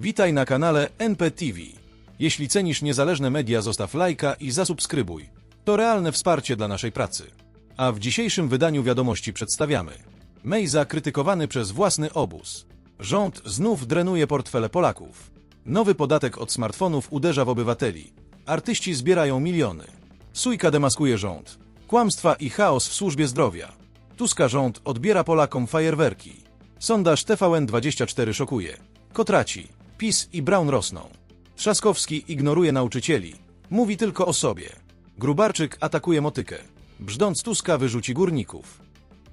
Witaj na kanale NPTV. Jeśli cenisz niezależne media, zostaw lajka i zasubskrybuj. To realne wsparcie dla naszej pracy. A w dzisiejszym wydaniu wiadomości przedstawiamy. Mejza krytykowany przez własny obóz. Rząd znów drenuje portfele Polaków. Nowy podatek od smartfonów uderza w obywateli. Artyści zbierają miliony. Sójka demaskuje rząd. Kłamstwa i chaos w służbie zdrowia. Tuska rząd odbiera Polakom fajerwerki. Sondaż TVN24 szokuje. Kotraci, PiS i Braun rosną. Trzaskowski ignoruje nauczycieli. Mówi tylko o sobie. Grubarczyk atakuje motykę. Brzdąc Tuska wyrzuci górników.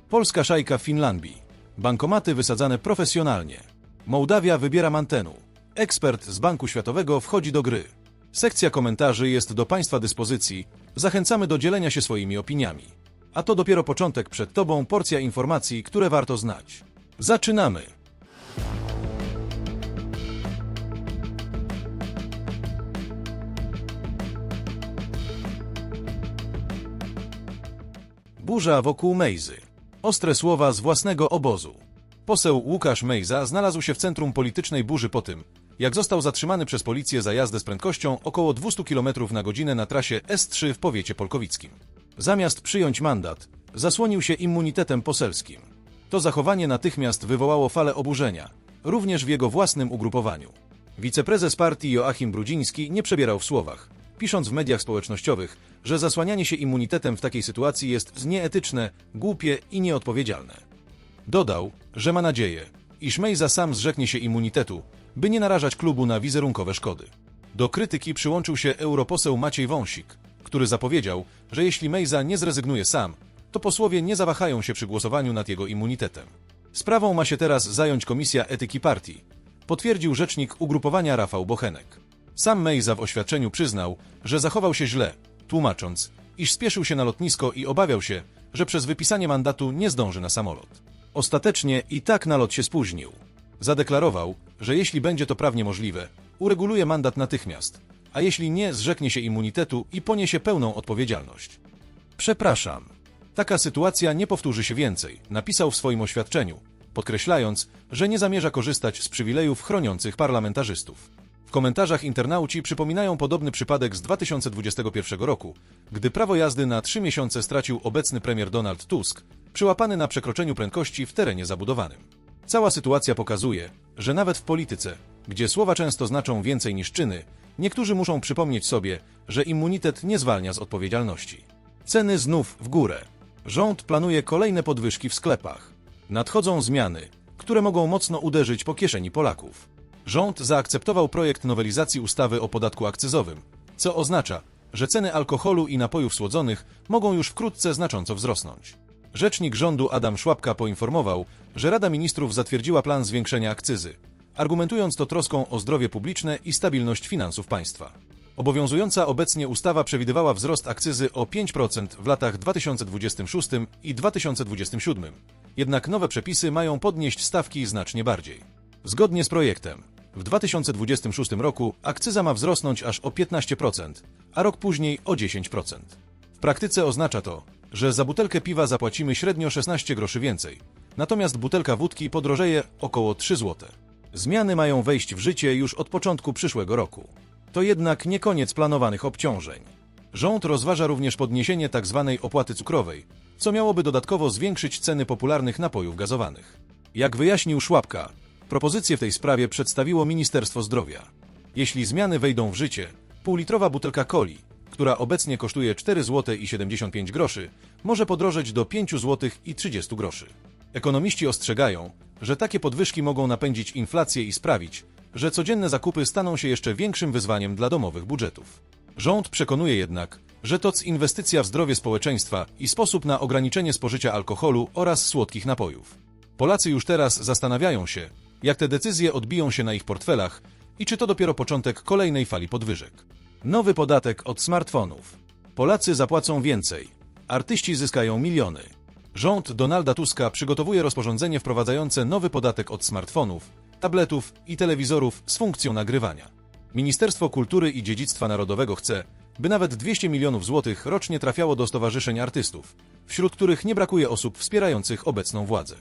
Polska szajka w Finlandii. Bankomaty wysadzane profesjonalnie. Mołdawia wybiera mantenu. Ekspert z Banku Światowego wchodzi do gry. Sekcja komentarzy jest do Państwa dyspozycji. Zachęcamy do dzielenia się swoimi opiniami. A to dopiero początek przed Tobą porcja informacji, które warto znać. Zaczynamy! Burza wokół Mejzy. Ostre słowa z własnego obozu. Poseł Łukasz Mejza znalazł się w centrum politycznej burzy po tym, jak został zatrzymany przez policję za jazdę z prędkością około 200 km na godzinę na trasie S3 w powiecie polkowickim. Zamiast przyjąć mandat, zasłonił się immunitetem poselskim. To zachowanie natychmiast wywołało falę oburzenia, również w jego własnym ugrupowaniu. Wiceprezes partii Joachim Brudziński nie przebierał w słowach, pisząc w mediach społecznościowych, że zasłanianie się immunitetem w takiej sytuacji jest nieetyczne, głupie i nieodpowiedzialne. Dodał, że ma nadzieję, iż Mejza sam zrzeknie się immunitetu, by nie narażać klubu na wizerunkowe szkody. Do krytyki przyłączył się europoseł Maciej Wąsik, który zapowiedział, że jeśli Mejza nie zrezygnuje sam, to posłowie nie zawahają się przy głosowaniu nad jego immunitetem. Sprawą ma się teraz zająć Komisja Etyki Partii, potwierdził rzecznik ugrupowania Rafał Bochenek. Sam Mejza w oświadczeniu przyznał, że zachował się źle, tłumacząc, iż spieszył się na lotnisko i obawiał się, że przez wypisanie mandatu nie zdąży na samolot. Ostatecznie i tak na lot się spóźnił. Zadeklarował, że jeśli będzie to prawnie możliwe, ureguluje mandat natychmiast, a jeśli nie, zrzeknie się immunitetu i poniesie pełną odpowiedzialność. Przepraszam. Taka sytuacja nie powtórzy się więcej, napisał w swoim oświadczeniu, podkreślając, że nie zamierza korzystać z przywilejów chroniących parlamentarzystów. W komentarzach internauci przypominają podobny przypadek z 2021 roku, gdy prawo jazdy na trzy miesiące stracił obecny premier Donald Tusk, przyłapany na przekroczeniu prędkości w terenie zabudowanym. Cała sytuacja pokazuje, że nawet w polityce, gdzie słowa często znaczą więcej niż czyny, niektórzy muszą przypomnieć sobie, że immunitet nie zwalnia z odpowiedzialności. Ceny znów w górę. Rząd planuje kolejne podwyżki w sklepach. Nadchodzą zmiany, które mogą mocno uderzyć po kieszeni Polaków. Rząd zaakceptował projekt nowelizacji ustawy o podatku akcyzowym, co oznacza, że ceny alkoholu i napojów słodzonych mogą już wkrótce znacząco wzrosnąć. Rzecznik rządu Adam Szłapka poinformował, że Rada Ministrów zatwierdziła plan zwiększenia akcyzy, argumentując to troską o zdrowie publiczne i stabilność finansów państwa. Obowiązująca obecnie ustawa przewidywała wzrost akcyzy o 5% w latach 2026 i 2027. Jednak nowe przepisy mają podnieść stawki znacznie bardziej. Zgodnie z projektem, w 2026 roku akcyza ma wzrosnąć aż o 15%, a rok później o 10%. W praktyce oznacza to, że za butelkę piwa zapłacimy średnio 16 groszy więcej, natomiast butelka wódki podrożeje około 3 zł. Zmiany mają wejść w życie już od początku przyszłego roku. To jednak nie koniec planowanych obciążeń. Rząd rozważa również podniesienie tzw. opłaty cukrowej, co miałoby dodatkowo zwiększyć ceny popularnych napojów gazowanych. Jak wyjaśnił Szłapka, propozycje w tej sprawie przedstawiło Ministerstwo Zdrowia. Jeśli zmiany wejdą w życie, półlitrowa butelka coli, która obecnie kosztuje 4 zł i 75 groszy, może podrożeć do 5 zł i 30 groszy. Ekonomiści ostrzegają, że takie podwyżki mogą napędzić inflację i sprawić, że codzienne zakupy staną się jeszcze większym wyzwaniem dla domowych budżetów. Rząd przekonuje jednak, że to inwestycja w zdrowie społeczeństwa i sposób na ograniczenie spożycia alkoholu oraz słodkich napojów. Polacy już teraz zastanawiają się, jak te decyzje odbiją się na ich portfelach i czy to dopiero początek kolejnej fali podwyżek. Nowy podatek od smartfonów. Polacy zapłacą więcej. Artyści zyskają miliony. Rząd Donalda Tuska przygotowuje rozporządzenie wprowadzające nowy podatek od smartfonów, tabletów i telewizorów z funkcją nagrywania. Ministerstwo Kultury i Dziedzictwa Narodowego chce, by nawet 200 milionów złotych rocznie trafiało do stowarzyszeń artystów, wśród których nie brakuje osób wspierających obecną władzę.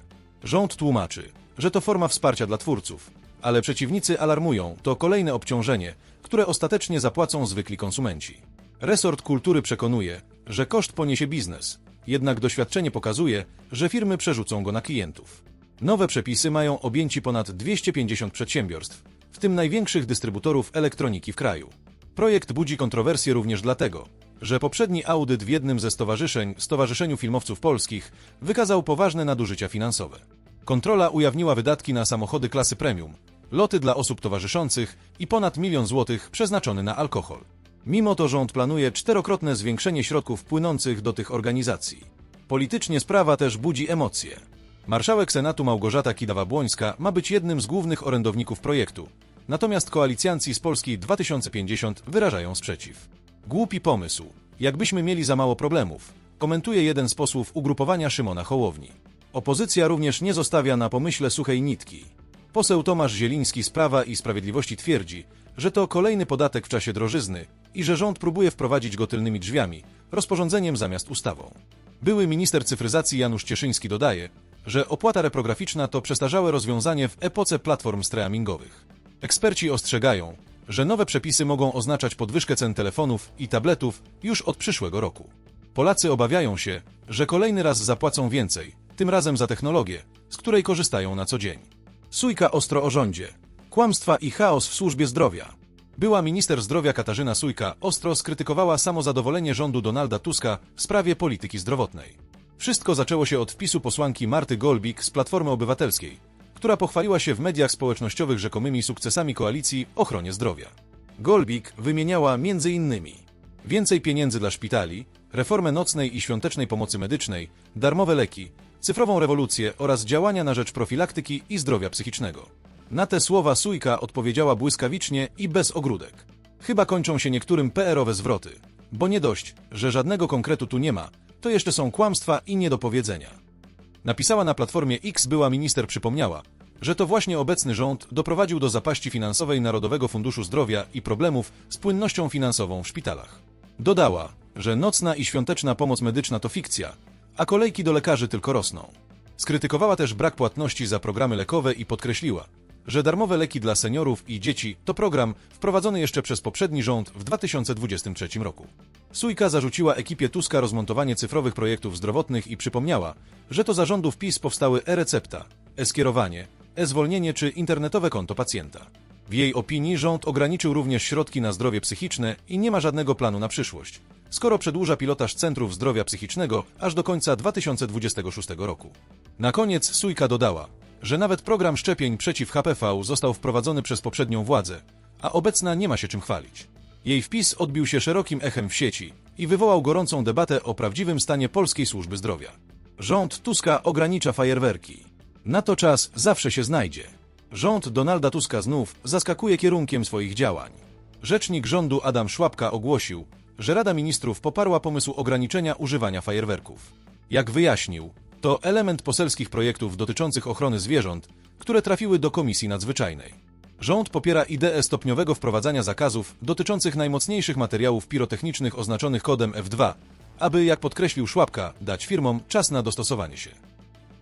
Rząd tłumaczy, że to forma wsparcia dla twórców, ale przeciwnicy alarmują, to kolejne obciążenie, które ostatecznie zapłacą zwykli konsumenci. Resort kultury przekonuje, że koszt poniesie biznes, jednak doświadczenie pokazuje, że firmy przerzucą go na klientów. Nowe przepisy mają objęci ponad 250 przedsiębiorstw, w tym największych dystrybutorów elektroniki w kraju. Projekt budzi kontrowersje również dlatego, że poprzedni audyt w jednym ze stowarzyszeń, Stowarzyszeniu Filmowców Polskich, wykazał poważne nadużycia finansowe. Kontrola ujawniła wydatki na samochody klasy premium, loty dla osób towarzyszących i ponad milion złotych przeznaczony na alkohol. Mimo to rząd planuje czterokrotne zwiększenie środków płynących do tych organizacji. Politycznie sprawa też budzi emocje. Marszałek Senatu Małgorzata Kidawa-Błońska ma być jednym z głównych orędowników projektu, natomiast koalicjanci z Polski 2050 wyrażają sprzeciw. Głupi pomysł. Jakbyśmy mieli za mało problemów, komentuje jeden z posłów ugrupowania Szymona Hołowni. Opozycja również nie zostawia na pomyśle suchej nitki. Poseł Tomasz Zieliński z Prawa i Sprawiedliwości twierdzi, że to kolejny podatek w czasie drożyzny i że rząd próbuje wprowadzić go tylnymi drzwiami, rozporządzeniem zamiast ustawą. Były minister cyfryzacji Janusz Cieszyński dodaje, że opłata reprograficzna to przestarzałe rozwiązanie w epoce platform streamingowych. Eksperci ostrzegają, że nowe przepisy mogą oznaczać podwyżkę cen telefonów i tabletów już od przyszłego roku. Polacy obawiają się, że kolejny raz zapłacą więcej, tym razem za technologię, z której korzystają na co dzień. Sójka ostro o rządzie. Kłamstwa i chaos w służbie zdrowia. Była minister zdrowia Katarzyna Sójka ostro skrytykowała samozadowolenie rządu Donalda Tuska w sprawie polityki zdrowotnej. Wszystko zaczęło się od wpisu posłanki Marty Golbik z Platformy Obywatelskiej, która pochwaliła się w mediach społecznościowych rzekomymi sukcesami koalicji ochronie zdrowia. Golbik wymieniała m.in. więcej pieniędzy dla szpitali, reformę nocnej i świątecznej pomocy medycznej, darmowe leki, cyfrową rewolucję oraz działania na rzecz profilaktyki i zdrowia psychicznego. Na te słowa Sójka odpowiedziała błyskawicznie i bez ogródek. Chyba kończą się niektórym PR-owe zwroty, bo nie dość, że żadnego konkretu tu nie ma, to jeszcze są kłamstwa i niedopowiedzenia. Napisała na platformie X była minister przypomniała, że to właśnie obecny rząd doprowadził do zapaści finansowej Narodowego Funduszu Zdrowia i problemów z płynnością finansową w szpitalach. Dodała, że nocna i świąteczna pomoc medyczna to fikcja, a kolejki do lekarzy tylko rosną. Skrytykowała też brak płatności za programy lekowe i podkreśliła, że darmowe leki dla seniorów i dzieci to program wprowadzony jeszcze przez poprzedni rząd w 2023 roku. Sójka zarzuciła ekipie Tuska rozmontowanie cyfrowych projektów zdrowotnych i przypomniała, że to zarządów PiS powstały e-recepta, e-skierowanie, e-zwolnienie czy internetowe konto pacjenta. W jej opinii rząd ograniczył również środki na zdrowie psychiczne i nie ma żadnego planu na przyszłość, skoro przedłuża pilotaż Centrów Zdrowia Psychicznego aż do końca 2026 roku. Na koniec Sójka dodała, że nawet program szczepień przeciw HPV został wprowadzony przez poprzednią władzę, a obecna nie ma się czym chwalić. Jej wpis odbił się szerokim echem w sieci i wywołał gorącą debatę o prawdziwym stanie polskiej służby zdrowia. Rząd Tuska ogranicza fajerwerki. Na to czas zawsze się znajdzie. Rząd Donalda Tuska znów zaskakuje kierunkiem swoich działań. Rzecznik rządu Adam Szłapka ogłosił, że Rada Ministrów poparła pomysł ograniczenia używania fajerwerków. Jak wyjaśnił, to element poselskich projektów dotyczących ochrony zwierząt, które trafiły do Komisji Nadzwyczajnej. Rząd popiera ideę stopniowego wprowadzania zakazów dotyczących najmocniejszych materiałów pirotechnicznych oznaczonych kodem F2, aby, jak podkreślił Szłapka, dać firmom czas na dostosowanie się.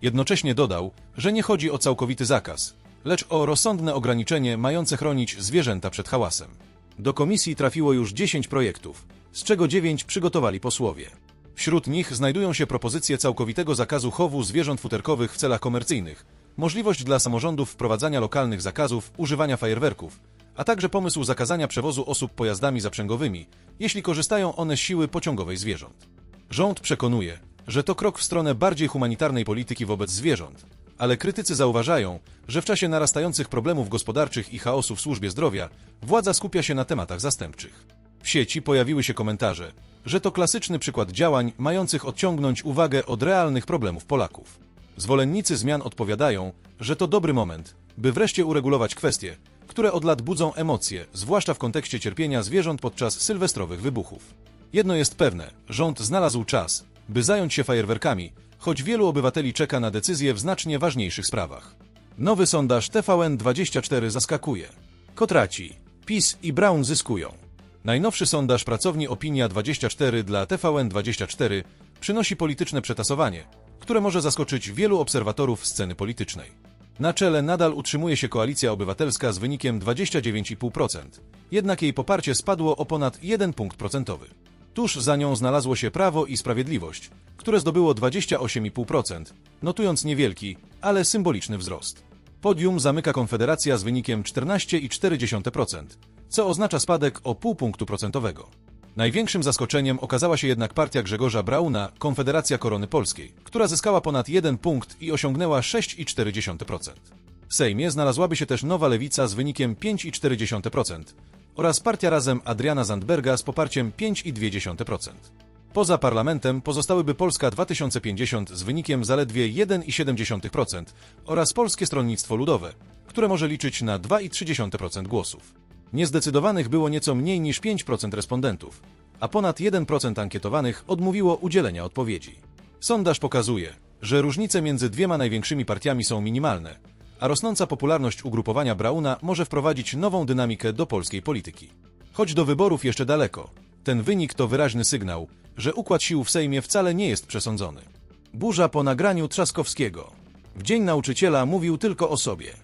Jednocześnie dodał, że nie chodzi o całkowity zakaz, lecz o rozsądne ograniczenie mające chronić zwierzęta przed hałasem. Do komisji trafiło już 10 projektów, z czego 9 przygotowali posłowie. Wśród nich znajdują się propozycje całkowitego zakazu chowu zwierząt futerkowych w celach komercyjnych, możliwość dla samorządów wprowadzania lokalnych zakazów używania fajerwerków, a także pomysł zakazania przewozu osób pojazdami zaprzęgowymi, jeśli korzystają one z siły pociągowej zwierząt. Rząd przekonuje, że to krok w stronę bardziej humanitarnej polityki wobec zwierząt, ale krytycy zauważają, że w czasie narastających problemów gospodarczych i chaosu w służbie zdrowia władza skupia się na tematach zastępczych. W sieci pojawiły się komentarze, że to klasyczny przykład działań mających odciągnąć uwagę od realnych problemów Polaków. Zwolennicy zmian odpowiadają, że to dobry moment, by wreszcie uregulować kwestie, które od lat budzą emocje, zwłaszcza w kontekście cierpienia zwierząt podczas sylwestrowych wybuchów. Jedno jest pewne, rząd znalazł czas, by zająć się fajerwerkami, choć wielu obywateli czeka na decyzje w znacznie ważniejszych sprawach. Nowy sondaż TVN24 zaskakuje. Kotraci, PiS i Brown zyskują. Najnowszy sondaż pracowni Opinia24 dla TVN24 przynosi polityczne przetasowanie, które może zaskoczyć wielu obserwatorów sceny politycznej. Na czele nadal utrzymuje się koalicja obywatelska z wynikiem 29,5%, jednak jej poparcie spadło o ponad 1 punkt procentowy. Tuż za nią znalazło się Prawo i Sprawiedliwość, które zdobyło 28,5%, notując niewielki, ale symboliczny wzrost. Podium zamyka Konfederacja z wynikiem 14,4%, co oznacza spadek o pół punktu procentowego. Największym zaskoczeniem okazała się jednak partia Grzegorza Brauna, Konfederacja Korony Polskiej, która zyskała ponad 1 punkt i osiągnęła 6,4%. W Sejmie znalazłaby się też Nowa Lewica z wynikiem 5,4% oraz partia Razem Adriana Zandberga z poparciem 5,2%. Poza parlamentem pozostałyby Polska 2050 z wynikiem zaledwie 1,7% oraz Polskie Stronnictwo Ludowe, które może liczyć na 2,3% głosów. Niezdecydowanych było nieco mniej niż 5% respondentów, a ponad 1% ankietowanych odmówiło udzielenia odpowiedzi. Sondaż pokazuje, że różnice między dwiema największymi partiami są minimalne, a rosnąca popularność ugrupowania Brauna może wprowadzić nową dynamikę do polskiej polityki. Choć do wyborów jeszcze daleko, ten wynik to wyraźny sygnał, że układ sił w Sejmie wcale nie jest przesądzony. Burza po nagraniu Trzaskowskiego. W Dzień Nauczyciela mówił tylko o sobie.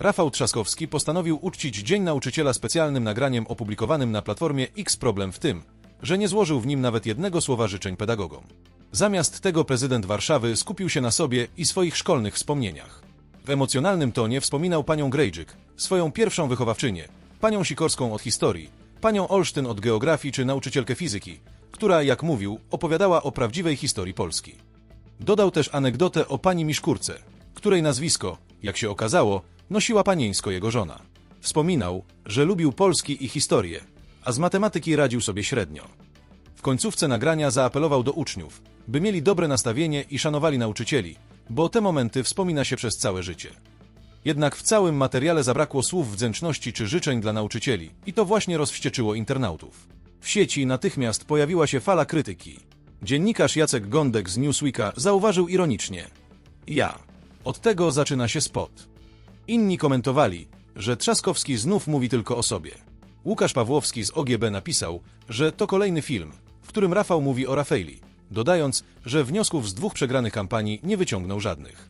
Rafał Trzaskowski postanowił uczcić Dzień Nauczyciela specjalnym nagraniem opublikowanym na platformie X. Problem w tym, że nie złożył w nim nawet jednego słowa życzeń pedagogom. Zamiast tego prezydent Warszawy skupił się na sobie i swoich szkolnych wspomnieniach. W emocjonalnym tonie wspominał panią Grejczyk, swoją pierwszą wychowawczynię, panią Sikorską od historii, panią Olsztyn od geografii czy nauczycielkę fizyki, która, jak mówił, opowiadała o prawdziwej historii Polski. Dodał też anegdotę o pani Miszkurce, której nazwisko, jak się okazało, nosiła panieńsko jego żona. Wspominał, że lubił Polski i historię, a z matematyki radził sobie średnio. W końcówce nagrania zaapelował do uczniów, by mieli dobre nastawienie i szanowali nauczycieli, bo te momenty wspomina się przez całe życie. Jednak w całym materiale zabrakło słów wdzięczności czy życzeń dla nauczycieli i to właśnie rozwścieczyło internautów. W sieci natychmiast pojawiła się fala krytyki. Dziennikarz Jacek Gądek z Newsweeka zauważył ironicznie: Ja. Od tego zaczyna się spot. Inni komentowali, że Trzaskowski znów mówi tylko o sobie. Łukasz Pawłowski z OGB napisał, że to kolejny film, w którym Rafał mówi o Rafaeli, dodając, że wniosków z dwóch przegranych kampanii nie wyciągnął żadnych.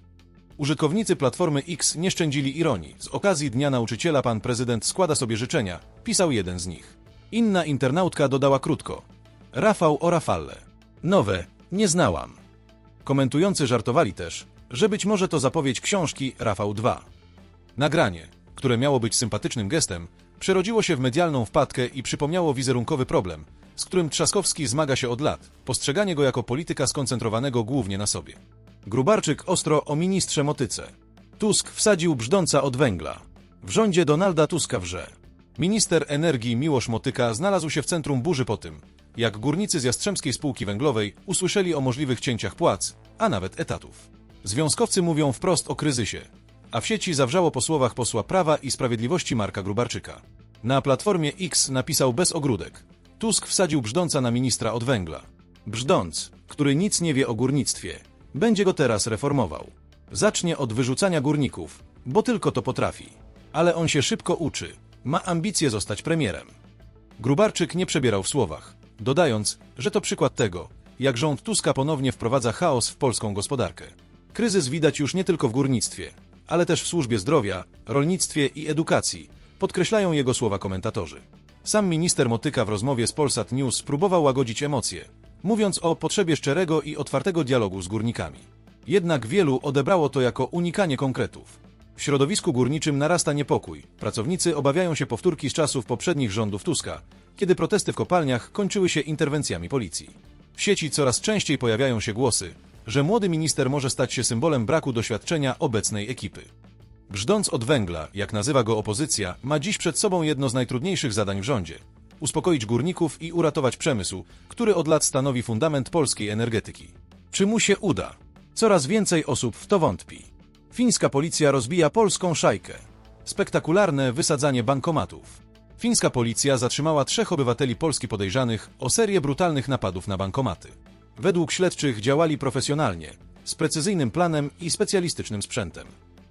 Użytkownicy Platformy X nie szczędzili ironii. Z okazji Dnia Nauczyciela pan prezydent składa sobie życzenia, pisał jeden z nich. Inna internautka dodała krótko. Rafał o Rafalle. Nowe, nie znałam. Komentujący żartowali też, że być może to zapowiedź książki Rafał 2. Nagranie, które miało być sympatycznym gestem, przerodziło się w medialną wpadkę i przypomniało wizerunkowy problem, z którym Trzaskowski zmaga się od lat, postrzeganie go jako polityka skoncentrowanego głównie na sobie. Grubarczyk ostro o ministrze Motyce. Tusk wsadził brzdąca od węgla. W rządzie Donalda Tuska wrze. Minister energii Miłosz Motyka znalazł się w centrum burzy po tym, jak górnicy z Jastrzębskiej Spółki Węglowej usłyszeli o możliwych cięciach płac, a nawet etatów. Związkowcy mówią wprost o kryzysie, a w sieci zawrzało po słowach posła Prawa i Sprawiedliwości Marka Grubarczyka. Na Platformie X napisał bez ogródek. Tusk wsadził brzdąca na ministra od węgla. Brzdąc, który nic nie wie o górnictwie, będzie go teraz reformował. Zacznie od wyrzucania górników, bo tylko to potrafi. Ale on się szybko uczy. Ma ambicje zostać premierem. Grubarczyk nie przebierał w słowach, dodając, że to przykład tego, jak rząd Tuska ponownie wprowadza chaos w polską gospodarkę. Kryzys widać już nie tylko w górnictwie, ale też w służbie zdrowia, rolnictwie i edukacji, podkreślają jego słowa komentatorzy. Sam minister Motyka w rozmowie z Polsat News próbował łagodzić emocje, mówiąc o potrzebie szczerego i otwartego dialogu z górnikami. Jednak wielu odebrało to jako unikanie konkretów. W środowisku górniczym narasta niepokój. Pracownicy obawiają się powtórki z czasów poprzednich rządów Tuska, kiedy protesty w kopalniach kończyły się interwencjami policji. W sieci coraz częściej pojawiają się głosy, że młody minister może stać się symbolem braku doświadczenia obecnej ekipy. Brzdąc od węgla, jak nazywa go opozycja, ma dziś przed sobą jedno z najtrudniejszych zadań w rządzie. Uspokoić górników i uratować przemysł, który od lat stanowi fundament polskiej energetyki. Czy mu się uda? Coraz więcej osób w to wątpi. Fińska policja rozbija polską szajkę. Spektakularne wysadzanie bankomatów. Fińska policja zatrzymała trzech obywateli Polski podejrzanych o serię brutalnych napadów na bankomaty. Według śledczych działali profesjonalnie, z precyzyjnym planem i specjalistycznym sprzętem.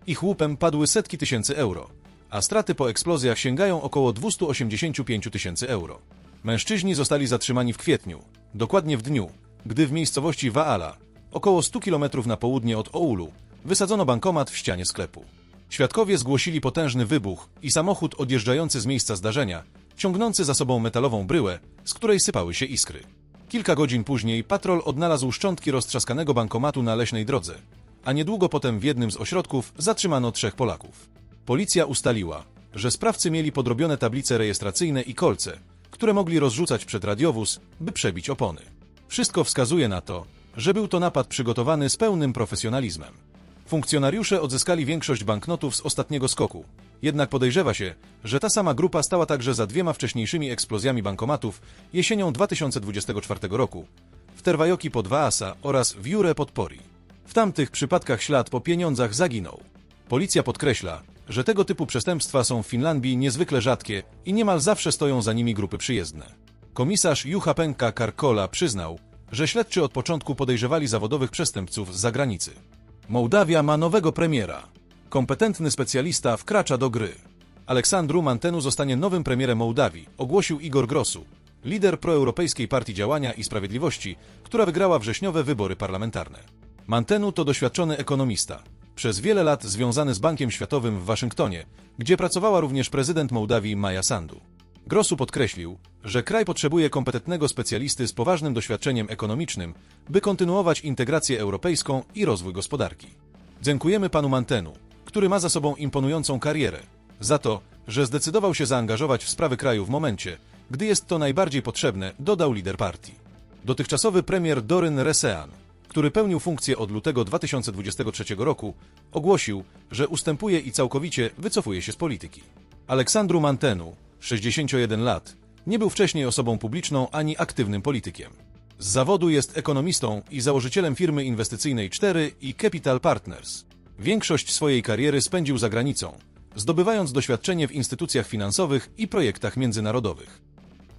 Ich łupem padły setki tysięcy euro, a straty po eksplozjach sięgają około 285 tysięcy euro. Mężczyźni zostali zatrzymani w kwietniu, dokładnie w dniu, gdy w miejscowości Waala, około 100 km na południe od Oulu, wysadzono bankomat w ścianie sklepu. Świadkowie zgłosili potężny wybuch i samochód odjeżdżający z miejsca zdarzenia, ciągnący za sobą metalową bryłę, z której sypały się iskry. Kilka godzin później patrol odnalazł szczątki roztrzaskanego bankomatu na leśnej drodze, a niedługo potem w jednym z ośrodków zatrzymano trzech Polaków. Policja ustaliła, że sprawcy mieli podrobione tablice rejestracyjne i kolce, które mogli rozrzucać przed radiowóz, by przebić opony. Wszystko wskazuje na to, że był to napad przygotowany z pełnym profesjonalizmem. Funkcjonariusze odzyskali większość banknotów z ostatniego skoku. Jednak podejrzewa się, że ta sama grupa stała także za dwiema wcześniejszymi eksplozjami bankomatów jesienią 2024 roku w Terwajoki pod Vaasa oraz w Jure pod Pori. W tamtych przypadkach ślad po pieniądzach zaginął. Policja podkreśla, że tego typu przestępstwa są w Finlandii niezwykle rzadkie i niemal zawsze stoją za nimi grupy przyjezdne. Komisarz Juha Penka Karkola przyznał, że śledczy od początku podejrzewali zawodowych przestępców z zagranicy. Mołdawia ma nowego premiera. Kompetentny specjalista wkracza do gry. Aleksandru Mantenu zostanie nowym premierem Mołdawii, ogłosił Igor Grosu, lider proeuropejskiej Partii Działania i Sprawiedliwości, która wygrała wrześniowe wybory parlamentarne. Mantenu to doświadczony ekonomista, przez wiele lat związany z Bankiem Światowym w Waszyngtonie, gdzie pracowała również prezydent Mołdawii Maja Sandu. Grosu podkreślił, że kraj potrzebuje kompetentnego specjalisty z poważnym doświadczeniem ekonomicznym, by kontynuować integrację europejską i rozwój gospodarki. Dziękujemy panu Mantenu, który ma za sobą imponującą karierę, za to, że zdecydował się zaangażować w sprawy kraju w momencie, gdy jest to najbardziej potrzebne, dodał lider partii. Dotychczasowy premier Doryn Resean, który pełnił funkcję od lutego 2023 roku, ogłosił, że ustępuje i całkowicie wycofuje się z polityki. Aleksandru Mantenu, 61 lat, nie był wcześniej osobą publiczną ani aktywnym politykiem. Z zawodu jest ekonomistą i założycielem firmy inwestycyjnej 4 i Capital Partners. Większość swojej kariery spędził za granicą, zdobywając doświadczenie w instytucjach finansowych i projektach międzynarodowych.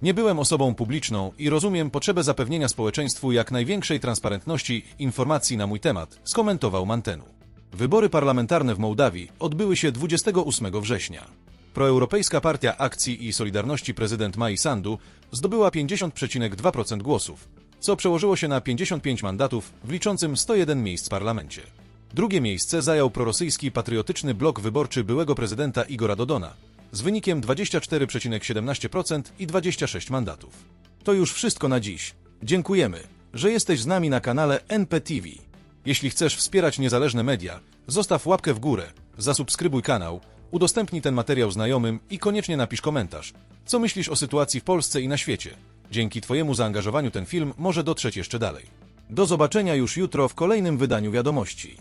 Nie byłem osobą publiczną i rozumiem potrzebę zapewnienia społeczeństwu jak największej transparentności informacji na mój temat, skomentował Mantenu. Wybory parlamentarne w Mołdawii odbyły się 28 września. Proeuropejska Partia Akcji i Solidarności prezydent Mai Sandu zdobyła 50,2% głosów, co przełożyło się na 55 mandatów w liczącym 101 miejsc w parlamencie. Drugie miejsce zajął prorosyjski patriotyczny blok wyborczy byłego prezydenta Igora Dodona z wynikiem 24,17% i 26 mandatów. To już wszystko na dziś. Dziękujemy, że jesteś z nami na kanale NPTV. Jeśli chcesz wspierać niezależne media, zostaw łapkę w górę, zasubskrybuj kanał, udostępnij ten materiał znajomym i koniecznie napisz komentarz, co myślisz o sytuacji w Polsce i na świecie. Dzięki Twojemu zaangażowaniu ten film może dotrzeć jeszcze dalej. Do zobaczenia już jutro w kolejnym wydaniu wiadomości.